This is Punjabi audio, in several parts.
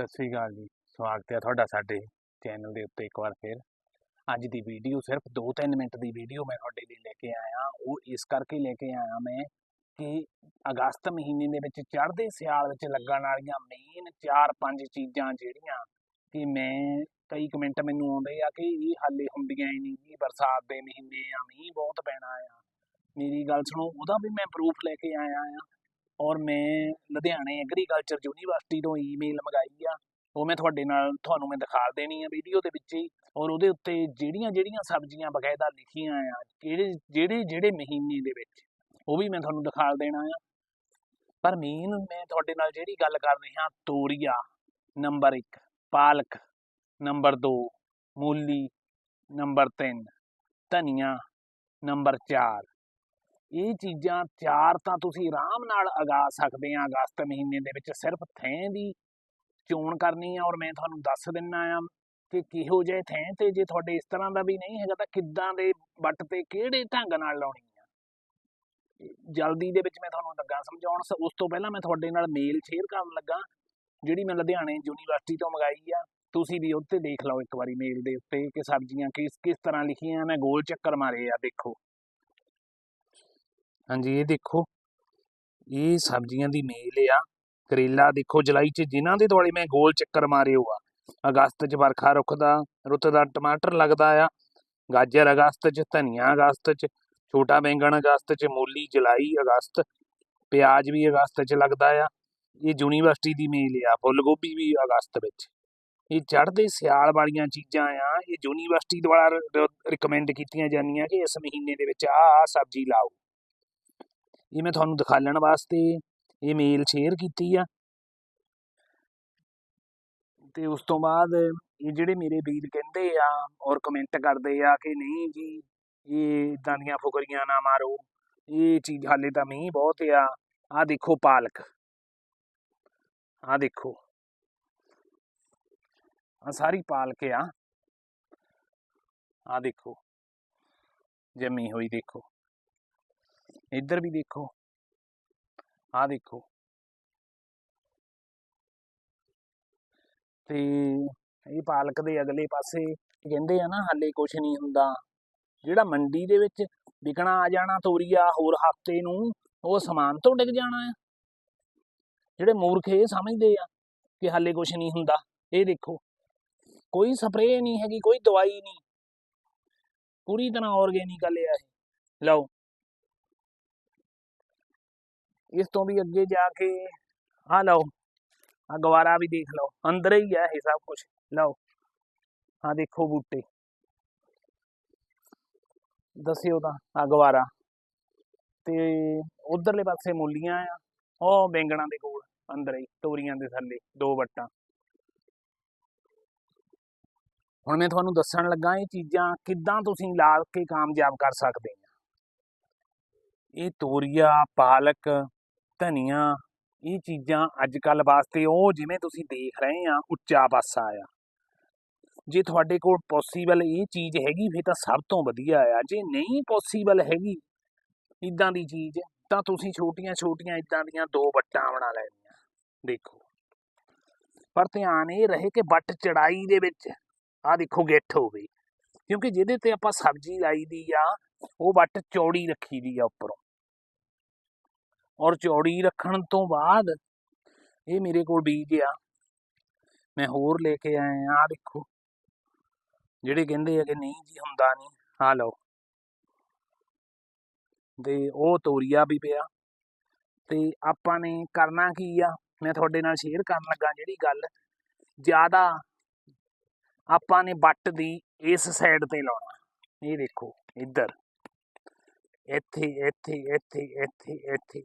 ਸਤਿ ਸ੍ਰੀ ਅਕਾਲ ਜੀ, ਸਵਾਗਤ ਹੈ ਤੁਹਾਡਾ ਸਾਡੇ ਚੈਨਲ ਦੇ ਉੱਤੇ ਇੱਕ ਵਾਰ ਫਿਰ। ਅੱਜ ਦੀ ਵੀਡੀਓ ਸਿਰਫ 2-3 ਮਿੰਟ ਦੀ ਵੀਡੀਓ ਮੈਂ ਤੁਹਾਡੇ ਲਈ ਲੈ ਕੇ ਆਇਆ। ਉਹ ਇਸ ਕਰਕੇ ਲੈ ਕੇ ਆਇਆ ਮੈਂ ਕਿ ਅਗਸਤ ਮਹੀਨੇ ਦੇ ਵਿੱਚ ਚੜ੍ਹਦੇ ਸਿਆਲ ਵਿੱਚ ਲੱਗਣ ਵਾਲੀਆਂ ਮੇਨ 4-5 ਚੀਜ਼ਾਂ ਜਿਹੜੀਆਂ ਕਿ ਮੈਂ ਕਈ ਕਮੈਂਟ ਮੈਨੂੰ ਆਉਂਦੇ ਆ ਕਿ ਇਹ ਹਾਲੇ ਹੁੰਦੀਆਂ ਹੀ ਨਹੀਂ ਜੀ, ਬਰਸਾਤ ਦੇ ਮਹੀਨੇ ਆ, ਮੀਂਹ ਬਹੁਤ ਪੈਣਾ ਆ। ਮੇਰੀ ਗੱਲ ਸੁਣੋ, ਉਹਦਾ ਵੀ ਮੈਂ ਪ੍ਰੂਫ ਲੈ ਕੇ ਆਇਆ ਆ ਔਰ ਮੈਂ ਲੁਧਿਆਣੇ ਐਗਰੀਕਲਚਰ ਯੂਨੀਵਰਸਿਟੀ ਤੋਂ ਈਮੇਲ ਮੰਗਾਈ ਆ, ਉਹ ਮੈਂ ਤੁਹਾਡੇ ਨਾਲ, ਤੁਹਾਨੂੰ ਮੈਂ ਦਿਖਾ ਦੇਣੀ ਆ ਵੀਡੀਓ ਦੇ ਵਿੱਚ ਹੀ, ਔਰ ਉਹਦੇ ਉੱਤੇ ਜਿਹੜੀਆਂ ਜਿਹੜੀਆਂ ਸਬਜ਼ੀਆਂ ਬਕਾਇਦਾ ਲਿਖੀਆਂ ਆ, ਕਿਹੜੇ ਜਿਹੜੇ ਜਿਹੜੇ ਮਹੀਨੇ ਦੇ ਵਿੱਚ, ਉਹ ਵੀ ਮੈਂ ਤੁਹਾਨੂੰ ਦਿਖਾ ਦੇਣਾ ਆ। ਪਰ ਮੇਨ ਮੈਂ ਤੁਹਾਡੇ ਨਾਲ ਜਿਹੜੀ ਗੱਲ ਕਰ ਰਿਹਾ, ਤੋਰੀਆ ਨੰਬਰ 1 ਪਾਲਕ ਨੰਬਰ 2 ਮੂਲੀ ਨੰਬਰ 3 ਧਨੀਆ ਨੰਬਰ 4 ਇਹ ਚੀਜ਼ਾਂ ਚਾਰ ਤਾਂ ਤੁਸੀਂ ਆਰਾਮ ਨਾਲ ਉਗਾ ਸਕਦੇ ਆ ਅਗਸਤ ਮਹੀਨੇ ਦੇ ਵਿੱਚ ਸਿਰਫ ਥੈਂ ਦੀ ਚੋਣ ਕਰਨੀ ਆ ਔਰ ਮੈਂ ਤੁਹਾਨੂੰ ਦੱਸ ਦਿੰਨਾ ਆ ਕਿ ਕਿਹੋ ਜਿਹੇ ਥੈਂ ਤੇ ਜੇ ਤੁਹਾਡੇ ਇਸ ਤਰ੍ਹਾਂ ਦਾ ਵੀ ਨਹੀਂ ਹੈਗਾ ਤਾਂ ਕਿੱਦਾਂ ਦੇ ਵੱਟ ਤੇ ਕਿਹੜੇ ਢੰਗ ਨਾਲ ਲਾਉਣੀ ਆ? ਜਲਦੀ ਦੇ ਵਿੱਚ ਮੈਂ ਤੁਹਾਨੂੰ ਲੱਗਾ ਸਮਝਾਉਣ ਉਸ ਤੋਂ ਪਹਿਲਾਂ ਮੈਂ ਤੁਹਾਡੇ ਨਾਲ ਮੇਲ ਸ਼ੇਅਰ ਕਰਨ ਲੱਗਾ, ਜਿਹੜੀ ਮੈਂ ਲੁਧਿਆਣੇ ਯੂਨੀਵਰਸਿਟੀ ਤੋਂ ਮੰਗਾਈ ਆ, ਤੁਸੀਂ ਵੀ ਉੱਤੇ ਦੇਖ ਲਓ ਇੱਕ ਵਾਰੀ ਮੇਲ ਦੇ ਉੱਤੇ ਕਿ ਸਬਜ਼ੀਆਂ ਕਿਸ ਕਿਸ ਤਰ੍ਹਾਂ ਲਿਖੀਆਂ, ਮੈਂ ਗੋਲ ਚੱਕਰ ਮਾਰੇ ਆ, ਦੇਖੋ। ਹਾਂਜੀ, ਇਹ ਦੇਖੋ, ਇਹ ਸਬਜ਼ੀਆਂ ਦੀ ਮੇਲ ਆ। ਕਰੇਲਾ ਦੇਖੋ, ਜੁਲਾਈ 'ਚ ਜਿਨ੍ਹਾਂ ਦੇ ਦੁਆਲੇ ਮੈਂ ਗੋਲ ਚੱਕਰ ਮਾਰਿਓ ਆ ਅਗਸਤ 'ਚ ਵਰਖਾ ਰੁਕਦਾ ਰੁੱਤ ਦਾ ਟਮਾਟਰ ਲੱਗਦਾ ਆ। ਗਾਜਰ ਅਗਸਤ 'ਚ, ਧਨੀਆ ਅਗਸਤ 'ਚ, ਛੋਟਾ ਬੈਂਗਣ ਅਗਸਤ 'ਚ, ਮੂਲੀ ਜੁਲਾਈ ਅਗਸਤ, ਪਿਆਜ਼ ਵੀ ਅਗਸਤ 'ਚ ਲੱਗਦਾ ਆ। ਇਹ ਯੂਨੀਵਰਸਿਟੀ ਦੀ ਮੇਲ ਆ ਫੁੱਲ ਗੋਭੀ ਵੀ ਅਗਸਤ ਵਿੱਚ। ਇਹ ਚੜ੍ਹਦੇ ਸਿਆਲ ਵਾਲੀਆਂ ਚੀਜ਼ਾਂ ਆ, ਇਹ ਯੂਨੀਵਰਸਿਟੀ ਦੁਆਰਾ ਰਿਕਮੈਂਡ ਕੀਤੀਆਂ ਜਾਂਦੀਆਂ, ਕਿ ਇਸ ਮਹੀਨੇ ਦੇ ਵਿੱਚ ਆਹ ਆਹ ਸਬਜ਼ੀ ਲਾਓ। ਇਹ ਮੈਂ ਤੁਹਾਨੂੰ ਦਿਖਾਲਣ ਵਾਸਤੇ ਇਹ ਮੇਲ ਸ਼ੇਅਰ ਕੀਤੀ ਆ। ਤੇ ਉਸ ਤੋਂ ਬਾਅਦ ਇਹ ਜਿਹੜੇ ਮੇਰੇ ਵੀਰ ਕਹਿੰਦੇ ਆ ਔਰ ਕਮੈਂਟ ਕਰਦੇ ਆ ਕਿ ਨਹੀਂ ਜੀ, ਇਹ ਇਦਾਂ ਦੀਆਂ ਫੁਕਰੀਆਂ ਨਾ ਮਾਰੋ, ਇਹ ਚੀਜ਼ ਹਾਲੇ ਤਾਂ ਮੀਂਹ ਬਹੁਤ ਆ ਆ ਦੇਖੋ ਪਾਲਕ। ਆ ਦੇਖੋ। ਆ ਸਾਰੀ ਪਾਲਕ ਆ। ਆ ਦੇਖੋ। ਜੰਮੀ ਹੋਈ ਦੇਖੋ। ਇੱਧਰ ਵੀ ਦੇਖੋ। ਆਹ ਦੇਖੋ। ਤੇ ਇਹ ਪਾਲਕ ਦੇ ਅਗਲੇ ਪਾਸੇ ਕਹਿੰਦੇ ਆ ਨਾ, ਹਾਲੇ ਕੁਝ ਨਹੀਂ ਹੁੰਦਾ। ਜਿਹੜਾ ਮੰਡੀ ਦੇ ਵਿੱਚ ਵਿਕਣਾ ਆ ਜਾਣਾ ਤੋਰੀਆ ਹੋਰ ਹਫ਼ਤੇ ਨੂੰ, ਉਹ ਸਮਾਨ ਤੋਂ ਡਿੱਗ ਜਾਣਾ ਹੈ ਜਿਹੜੇ ਮੂਰਖ ਇਹ ਸਮਝਦੇ ਆ ਕਿ ਹਾਲੇ ਕੁਝ ਨਹੀਂ ਹੁੰਦਾ। ਇਹ ਦੇਖੋ, ਕੋਈ ਸਪਰੇਅ ਨਹੀਂ ਹੈਗੀ, ਕੋਈ ਦਵਾਈ ਨਹੀਂ। ਪੂਰੀ ਤਰ੍ਹਾਂ ਆਰਗੇਨਿਕ ਲਿਆ ਇਹ। ਲਓ ਇਸ ਤੋਂ ਵੀ ਅੱਗੇ ਜਾ ਕੇ ਆ ਲਓ ਆ ਗਵਾਰਾ ਵੀ ਦੇਖ ਲਓ, ਅੰਦਰ ਹੀ ਹੈ ਇਹ ਸਭ ਕੁਝ ਲਓ ਆ ਦੇਖੋ ਬੂਟੇ। ਦੱਸਿਓ ਤਾਂ ਆ ਗਵਾਰਾ ਤੇ ਉਧਰਲੇ ਪਾਸੇ ਮੂਲੀਆਂ ਆ, ਉਹ ਬੈਂਗਣਾ ਦੇ ਕੋਲ, ਅੰਦਰ ਹੀ, ਤੋਰੀਆਂ ਦੇ ਥੱਲੇ, ਦੋ ਵੱਟਾਂ। ਹੁਣ ਮੈਂ ਤੁਹਾਨੂੰ ਦੱਸਣ ਲੱਗਾ ਇਹ ਚੀਜ਼ਾਂ ਕਿੱਦਾਂ ਤੁਸੀਂ ਲਾ ਕੇ ਕਾਮਯਾਬ ਕਰ ਸਕਦੇ ਆ। ਇਹ ਤੋਰੀਆ, ਪਾਲਕ ਧਨੀਆ, ਇਹ ਚੀਜ਼ਾਂ ਅੱਜ ਕੱਲ ਵਾਸਤੇ ਉਹ ਜਿਵੇਂ ਤੁਸੀਂ ਦੇਖ ਰਹੇ ਆ, ਉੱਚਾ ਪਾਸਾ ਆ। ਜੇ ਤੁਹਾਡੇ ਕੋਲ ਪੋਸੀਬਲ ਇਹ ਚੀਜ਼ ਹੈਗੀ, ਫਿਰ ਤਾਂ ਸਭ ਤੋਂ ਵਧੀਆ ਆ। ਜੇ ਨਹੀਂ ਪੋਸੀਬਲ ਹੈਗੀ ਇਦਾਂ ਦੀ ਚੀਜ਼, ਤਾਂ ਤੁਸੀਂ ਛੋਟੀਆਂ ਛੋਟੀਆਂ ਇਦਾਂ ਦੀਆਂ ਦੋ ਵੱਟਾਂ ਬਣਾ ਲੈਣੀਆਂ, ਦੇਖੋ। ਪਰ ਧਿਆਨ ਇਹ ਰਹੇ ਕਿ ਵੱਟ ਚੜਾਈ ਦੇ ਵਿੱਚ ਆ ਦੇਖੋ ਗਿੱਠ ਹੋਵੇ ਕਿਉਂਕਿ ਜਿਹਦੇ ਤੇ ਆਪਾਂ ਸਬਜ਼ੀ ਲਾਈ ਦੀ ਆ, ਉਹ ਵੱਟ ਚੌੜੀ ਰੱਖੀ ਦੀ ਆ ਉੱਪਰੋਂ। ਔਰ ਚੌੜੀ ਰੱਖਣ ਤੋਂ ਬਾਅਦ ਇਹ ਮੇਰੇ ਕੋਲ ਬੀਜ ਆ ਮੈਂ ਹੋਰ ਲੈ ਕੇ ਆਇਆ ਆ ਦੇਖੋ। ਜਿਹੜੇ ਕਹਿੰਦੇ ਆ ਕਿ ਨਹੀਂ ਜੀ, ਹੁੰਦਾ ਨਹੀਂ। ਆ ਲਓ। ਤੇ ਉਹ ਤੋਰੀਆ ਵੀ ਪਿਆ। ਤੇ ਆਪਾਂ ਨੇ ਕਰਨਾ ਕੀ ਆ? ਮੈਂ ਤੁਹਾਡੇ ਨਾਲ ਸ਼ੇਅਰ ਕਰਨ ਲੱਗਾ ਜਿਹੜੀ ਗੱਲ। ਜ਼ਿਆਦਾ ਆਪਾਂ ਨੇ ਵੱਟ ਦੀ ਇਸ ਸਾਈਡ ਤੇ ਲਾਉਣਾ। ਇਹ ਦੇਖੋ, ਇੱਧਰ। ਇੱਥੇ ਇੱਥੇ ਇੱਥੇ ਇੱਥੇ ਇੱਥੇ।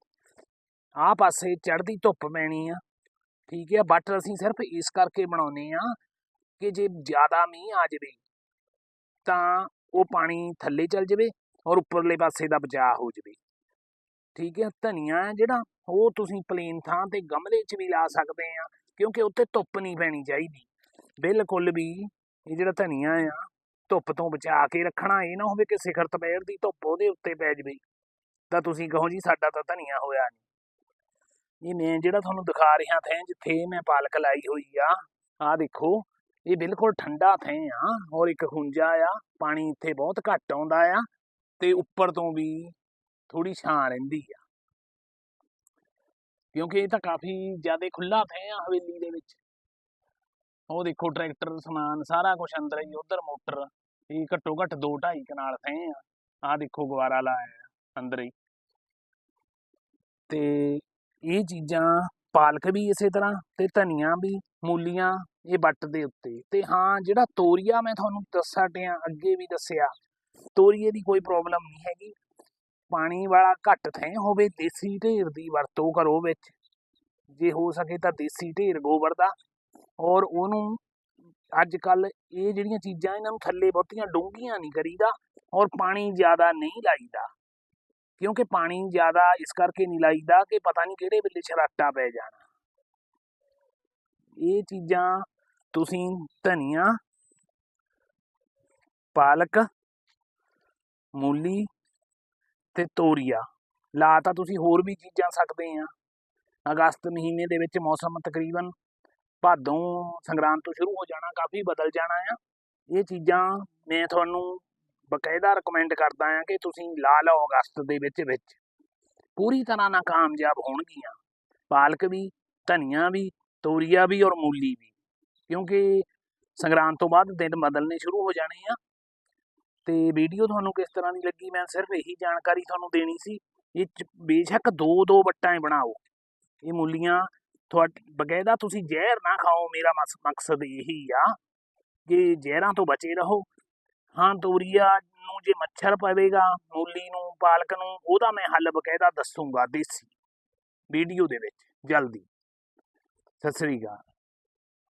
ਆਹ ਪਾਸੇ ਚੜ੍ਹਦੀ ਧੁੱਪ ਪੈਣੀ ਆ। ਠੀਕ ਹੈ ਬਟ ਅਸੀਂ ਸਿਰਫ ਇਸ ਕਰਕੇ ਬਣਾਉਨੇ ਆ ਕਿ ਜੇ ਜ਼ਿਆਦਾ ਮੀਂਹ ਆ ਜਾਵੇ ਤਾਂ ਉਹ ਪਾਣੀ ਥੱਲੇ ਚੱਲ ਜਾਵੇ ਔਰ ਉੱਪਰਲੇ ਪਾਸੇ ਦਾ ਬਚਾਅ ਹੋ ਜਾਵੇ। ਠੀਕ ਹੈ ਧਨੀਆ ਹੈ ਜਿਹੜਾ, ਉਹ ਤੁਸੀਂ ਪਲੇਨ ਥਾਂ ਤੇ ਗਮਲੇ 'ਚ ਵੀ ਲਾ ਸਕਦੇ ਆ ਕਿਉਂਕਿ ਉੱਤੇ ਧੁੱਪ ਨਹੀਂ ਪੈਣੀ ਚਾਹੀਦੀ। ਬਿਲਕੁਲ ਵੀ ਇਹ ਜਿਹੜਾ ਧਨੀਆ ਆ, ਧੁੱਪ ਤੋਂ ਬਚਾ ਕੇ ਰੱਖਣਾ, ਇਹ ਨਾ ਹੋਵੇ ਕਿ ਸਿਖਰ ਦੁਪਹਿਰ ਦੀ ਧੁੱਪ ਉਹਦੇ ਉੱਤੇ ਪੈ ਜਾਵੇ। ਤਾਂ ਤੁਸੀਂ ਕਹੋ ਜੀ, ਸਾਡਾ ਤਾਂ ਧਨੀਆ ਹੋਇਆ ਨਹੀਂ ਇਹ ਮੈਂ ਜਿਹੜਾ ਤੁਹਾਨੂੰ ਦਿਖਾ ਰਿਹਾ ਥੈਂ, ਜਿੱਥੇ ਮੈਂ ਪਾਲਕ ਲਾਈ ਹੋਈ ਆ ਆ ਦੇਖੋ, ਇਹ ਬਿਲਕੁਲ ਠੰਡਾ ਥੈਂ ਆ, ਔਰ ਇੱਕ ਖੁੰਝਾ ਆ, ਪਾਣੀ ਇੱਥੇ ਬਹੁਤ ਘੱਟ ਆਉਂਦਾ ਆ, ਤੇ ਉੱਪਰ ਤੋਂ ਵੀ ਥੋੜੀ ਛਾਂ ਰਹਿੰਦੀ ਆ। ਕਿਉਂਕਿ ਇਹ ਤਾਂ ਕਾਫੀ ਜ਼ਿਆਦਾ ਖੁੱਲਾ ਥੈਂ ਆ ਹਵੇਲੀ ਦੇ ਵਿੱਚ। ਉਹ ਦੇਖੋ, ਟਰੈਕਟਰ, ਸਮਾਨ, ਸਾਰਾ ਕੁਝ ਅੰਦਰ ਹੀ, ਉਧਰ ਮੋਟਰ, ਇਹ ਘੱਟੋ ਘੱਟ 2 2.5 ਕਨਾਲ ਥੈਂ ਆ। ਆ ਦੇਖੋ ਗਵਾਰਾ ਲਾਇਆ ਅੰਦਰ ਹੀ। ਤੇ ਇਹ ਚੀਜ਼ਾਂ ਪਾਲਕ ਵੀ ਇਸੇ ਤਰ੍ਹਾਂ ਤੇ ਧਨੀਆ ਵੀ ਮੂਲੀਆਂ ਇਹ ਵੱਟ ਦੇ ਉੱਤੇ। ਤੇ ਹਾਂ, ਜਿਹੜਾ ਤੋਰੀਆ ਮੈਂ ਤੁਹਾਨੂੰ ਦੱਸਾਂ ਟਿਆ ਅੱਗੇ ਵੀ ਦੱਸਿਆ, ਤੋਰੀਏ ਦੀ ਕੋਈ ਪ੍ਰੋਬਲਮ ਨਹੀਂ ਹੈਗੀ। ਪਾਣੀ ਵਾਲਾ ਘੱਟ ਥੈਂ ਹੋਵੇ, ਦੇਸੀ ਢੇਰ ਦੀ ਵਰਤੋਂ ਕਰੋ ਵਿੱਚ। ਜੇ ਹੋ ਸਕੇ ਤਾਂ ਦੇਸੀ ਢੇਰ ਗੋਬਰ ਦਾ। ਔਰ ਉਹਨੂੰ ਅੱਜ ਕੱਲ ਇਹ ਜਿਹੜੀਆਂ ਚੀਜ਼ਾਂ ਇਹਨਾਂ ਨੂੰ ਥੱਲੇ ਬਹੁਤੀਆਂ ਡੂੰਘੀਆਂ ਨਹੀਂ ਕਰੀਦਾ ਔਰ ਪਾਣੀ ਜ਼ਿਆਦਾ ਨਹੀਂ ਲਾਈਦਾ। ਕਿਉਂਕਿ ਪਾਣੀ ਜ਼ਿਆਦਾ ਇਸ ਕਰਕੇ ਨਹੀਂ ਲਾਈਦਾ ਕਿ ਪਤਾ ਨਹੀਂ ਕਿਹੜੇ ਵੇਲੇ ਛਰਾਟਾ ਪੈ ਜਾਣਾ। ਇਹ ਚੀਜ਼ਾਂ ਤੁਸੀਂ ਧਨੀਆ, ਪਾਲਕ, ਮੂਲੀ ਤੇ ਤੋਰੀਆ। ਲਾ ਤਾਂ ਤੁਸੀਂ ਹੋਰ ਵੀ ਚੀਜ਼ਾਂ ਸਕਦੇ ਆ। ਅਗਸਤ ਮਹੀਨੇ ਦੇ ਵਿੱਚ ਮੌਸਮ ਤਕਰੀਬਨ ਭਾਦੋਂ ਸੰਗਰਾਂਦ ਤੋਂ ਸ਼ੁਰੂ ਹੋ ਜਾਣਾ, ਕਾਫੀ ਬਦਲ ਜਾਣਾ ਆ। ਇਹ ਚੀਜ਼ਾਂ ਮੈਂ ਤੁਹਾਨੂੰ ਬਕਾਇਦਾ ਰეკਮੈਂਡ ਕਰਦਾ ਆ ਕਿ ਤੁਸੀਂ ਲਾ ਲਓ ਅਗਸਤ ਦੇ ਵਿੱਚ ਵਿੱਚ। ਪੂਰੀ ਤਰ੍ਹਾਂ ਨਾਲ ਕਾਮਯਾਬ ਹੋਣਗੀਆਂ। ਪਾਲਕ ਵੀ, ਧਨੀਆ ਵੀ, ਤੋਰੀਆ ਵੀ ਔਰ ਮੂਲੀ ਵੀ। ਕਿਉਂਕਿ ਸੰਗਰਾਂਦ ਤੋਂ ਬਾਅਦ ਦਿਨ ਬਦਲਨੇ ਸ਼ੁਰੂ ਹੋ ਜਾਣੇ ਆ। ਤੇ ਵੀਡੀਓ ਤੁਹਾਨੂੰ ਕਿਸ ਤਰ੍ਹਾਂ ਦੀ ਲੱਗੀ, ਮੈਂ ਸਿਰਫ ਇਹੀ ਜਾਣਕਾਰੀ ਤੁਹਾਨੂੰ ਦੇਣੀ ਸੀ। ਇਹ 'ਚ ਬੇਸ਼ੱਕ ਦੋ ਦੋ ਵੱਟਾਂ ਬਣਾਓ। ਇਹ ਮੂਲੀਆਂ ਤੁਹਾਡੀ, ਬਕਾਇਦਾ ਤੁਸੀਂ ਜ਼ਹਿਰ ਨਾ ਖਾਓ, ਮੇਰਾ ਮਸ- ਮਕਸਦ ਇਹੀ ਆ ਕਿ ਜ਼ਹਿਰਾਂ ਤੋਂ ਬਚੇ ਰਹੋ। ਹਾਂ, ਤੋਰੀਆ ਨੂੰ ਜੇ ਮੱਛਰ ਪਵੇਗਾ, ਮੂਲੀ ਨੂੰ, ਪਾਲਕ ਨੂੰ, ਉਹਦਾ ਮੈਂ ਹੱਲ ਬਕਾਇਦਾ ਦੱਸੂਗਾ ਦੇਸੀ, ਵੀਡੀਓ ਦੇ ਵਿੱਚ, ਜਲਦੀ। ਸਤਿ ਸ੍ਰੀ ਅਕਾਲ।